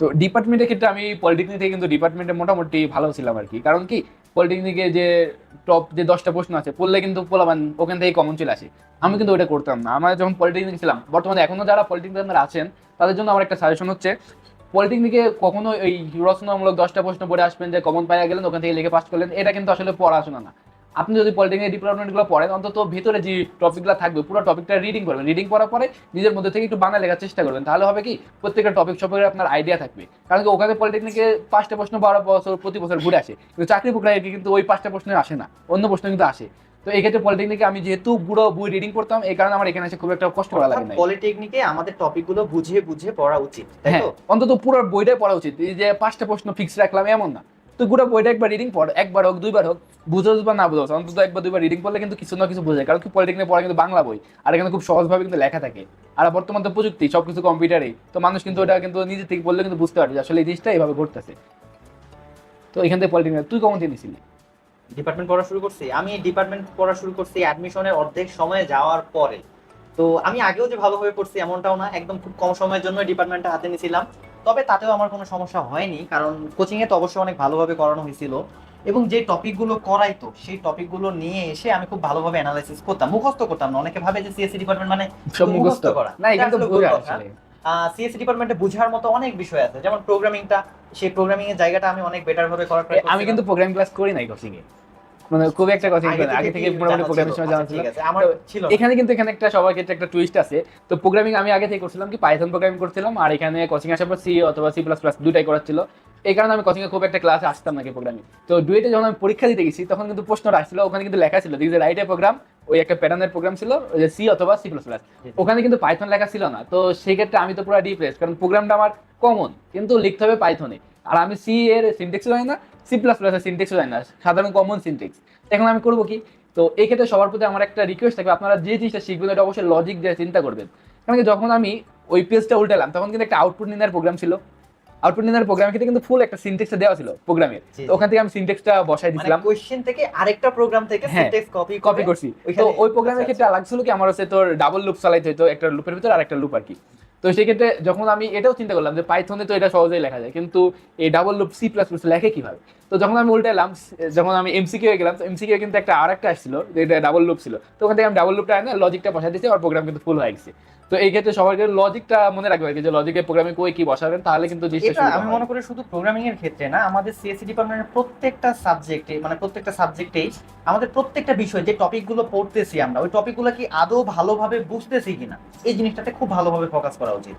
তো ডিপার্টমেন্টের ক্ষেত্রে আমি পলিটেকনিক থেকে কিন্তু ডিপার্টমেন্টে মোটামুটি ভালো ছিলাম আর কি। কারণ কি পলিটেকনিকে যে টপ যে দশটা প্রশ্ন আছে, পড়লে কিন্তু পোলাবান ওখান থেকে কমন চলে আসে। আমি কিন্তু ওটা করতাম না। আমার যখন পলিটেকনিক ছিলাম, বর্তমানে এখনও যারা পলিটেকনিক আছেন, তাদের জন্য আমার একটা সাজেশন হচ্ছে পলিটেকনিকে কখনো এই রচনামূলক দশটা প্রশ্ন পড়ে আসবেন যে কমন পাইয়া গেলেন, ওখান থেকে লিখে পাস করলেন, এটা কিন্তু আসলে পড়াশোনা না। আপনি যদি পলিটেকনিক ডিপার্টমেন্টগুলো পড়েন অন্তত ভিতরে যে টপিকগুলো থাকবে পুরো টপিকটা রিডিং করবেন। রিডিং করার পরে নিজের মধ্যে থেকে একটু বাংলা লেখার চেষ্টা করবেন। তাহলে হবে কি প্রত্যেকটা টপিক সম্পর্কে আপনার আইডিয়া থাকবে। কারণ কি ওখানে পলিটেকনিকে পাঁচটা প্রশ্ন বারো বছর প্রতি বছর ঘুরে আসে। কিন্তু চাকরি প্রক্রিয়া কিন্তু ওই পাঁচটা প্রশ্ন আসে না। অন্য প্রশ্ন কিন্তু আসে। তো এই ক্ষেত্রে পলিটেকনিকে আমি যেহেতু পুরো বই রিডিং করতাম এই কারণে আমার এখানে এসে খুব একটা কষ্ট করা লাগে না পলিটেকনিকে আমাদের টপিকগুলো বুঝে বুঝে পড়া উচিত তাই হ্যাঁ তো অন্তত পুরো বইটাই পড়া উচিত। এই যে পাঁচটা প্রশ্ন ফিক্স রাখলাম এমন না। তো পুরো বইটা একবার রিডিং পড়, একবার হোক, দুইবার হোক, বুঝোস বা না বুঝোস, অন্তত একবার দুইবার রিডিং পড়লে কিন্তু কিছু না কিছু বোঝে কারণ কি পলিটেকনিক পড়া কিন্তু বাংলা বই, আর এখানে খুব সহজভাবে কিন্তু লেখা থাকে। আর বর্তমান তো প্রযুক্তি, সবকিছু কম্পিউটারে, তো মানুষ কিন্তু ওটা কিন্তু নিজে থেকে বললে কিন্তু বুঝতে পারবে আসলে এই জিনিসটা এইভাবে ঘটতেছে। তো এখান থেকে পলিটেকনিক তুই কমন জেনেছিলি ডিপার্টমেন্ট পড়া শুরু করছি। আমি ডিপার্টমেন্ট পড়া শুরু করছি অ্যাডমিশনের অর্ধেক সময়ে যাওয়ার পরে। তো আমি আগেও যে ভালোভাবে পড়ছি এমনটাও না, একদম খুব কম সময়ের জন্য ডিপার্টমেন্টটা হাতে নিয়েছিলাম তবে তাতেও আমার কোনো সমস্যা হয়নি কারণ কোচিং এ তো অবশ্যই অনেক ভালোভাবে করানো হয়েছিল। এবং যে টপিকগুলো করাইতো সেই টপিকগুলো নিয়ে এসে আমি খুব ভালোভাবে অ্যানালাইসিস করতাম মুখস্থ করতাম না। অনেকে ভাবে যে সিএসসি ডিপার্টমেন্ট মানে সব মুখস্থ। করা। না তো এটা বোঝা ভুল আসলে। সিএসসি ডিপার্টমেন্টে বোঝার মতো অনেক বিষয় আছে। যেমন প্রোগ্রামিংটা সেই প্রোগ্রামিং এর জায়গাটা আমি অনেক বেটার ভাবে করার আমি কিন্তু প্রোগ্রামিং ক্লাস করি নাই কোচিং এ। মানে খুব একটা করি আগে থেকে মোটামুটি প্রোগ্রামিং সময় জানা ছিল। আমার ছিল। এখানে কিন্তু এখানে একটা সবার ক্ষেত্রে একটা টুইস্ট আছে। তো প্রোগ্রামিং আমি আগে থেকে করছিলাম কি পাইথন প্রোগ্রামিং করছিলাম আর এখানে কোচিং আসার পর সি অথবা সি প্লাস প্লাস দুটাই এই কারণে আমি কোচিং এ খুব একটা ক্লাসে আসতাম নাকি প্রোগ্রামিং তো ডুয়েটে যখন আমি পরীক্ষা দিতে গেছি তখন কিন্তু প্রশ্নটা আসছিল ওখানে কিন্তু লেখা ছিল দিস রাইট এ প্রোগ্রাম ওই একটা প্যাটার্নের প্রোগ্রাম ছিল যে সি অথবা সি প্লাস প্লাস ওখানে কিন্তু পাইথন লেখা ছিল না। তো সেই ক্ষেত্রে আমি তো পুরো ডিপ্রেস কারণ প্রোগ্রামটা আমার কমন কিন্তু লিখতে হবে পাইথনে আর আমি সি এর সিনটেক্সও জানি না সি প্লাস প্লাস এর সিনটেক্সও জানি না সাধারণ কমন সিনটেক্স এখন আমি করব কি? তো এই ক্ষেত্রে সবার প্রতি আমার একটা রিকোয়েস্ট থাকবে আপনারা যে জিনিসটা শিখবেন এটা অবশ্যই লজিক দিয়ে চিন্তা করবেন। কারণ যখন আমি ওই পেজটা উল্টালাম তখন কিন্তু একটা আউটপুট নির্ণয়ের প্রোগ্রাম ছিল। আউটপুট নির্ণয়ের প্রোগ্রামের ক্ষেত্রে কিন্তু ফুল একটা সিনটেক্সটা দেওয়া ছিল প্রোগ্রামের তো ওখান থেকে আমি সিনটেক্সটা বসাই মানে দিয়েছিলাম কোশ্চেন থেকে আরেকটা প্রোগ্রাম থেকে সিনট্যাক্স কপি কপি করছি। তো ওই প্রোগ্রামের ক্ষেত্রে আলাদা ছিল কি আমার হচ্ছে তোর ডাবল লুপ চালাইতে হতো একটা লুপের ভিতর আর একটা লুপ আর কি। তো সেক্ষেত্রে যখন আমি এটাও চিন্তা করলাম যে পাইথনে তো এটা সহজেই লেখা যায়, কিন্তু এই double loop C plus plus লেখে কীভাবে? তো যখন আমি উল্টাইলাম যখন আমি এমসিকিউ গেলাম, তো এমসিকিউ কিন্তু একটা আর একটা আসছিল, যে এটা ডাবল লুপ ছিল। তো ওখান থেকে আমি ডাবল লুপটা আনে লজিকটা বসাই দিয়েছি আর প্রোগ্রাম কিন্তু ফুল হয়ে গেছে। তো এই ক্ষেত্রে সবার লজিকটা মনে রাখবে যে লজিকে প্রোগ্রামিং কই কি বসাবেন তাহলে কিন্তু জিনিসটা আমি মনে করি শুধু প্রোগ্রামিং এর ক্ষেত্রে না আমাদের সিএসসি ডিপার্টমেন্টের প্রত্যেকটা সাবজেক্টে মানে প্রত্যেকটা সাবজেক্টেই আমাদের প্রত্যেকটা বিষয় যে টপিকগুলো পড়তেছি আমরা ওই টপিকগুলো কি আদৌ ভালোভাবে বুঝতেছি কিনা এই জিনিসটাতে খুব ভালোভাবে ফোকাস করা উচিত।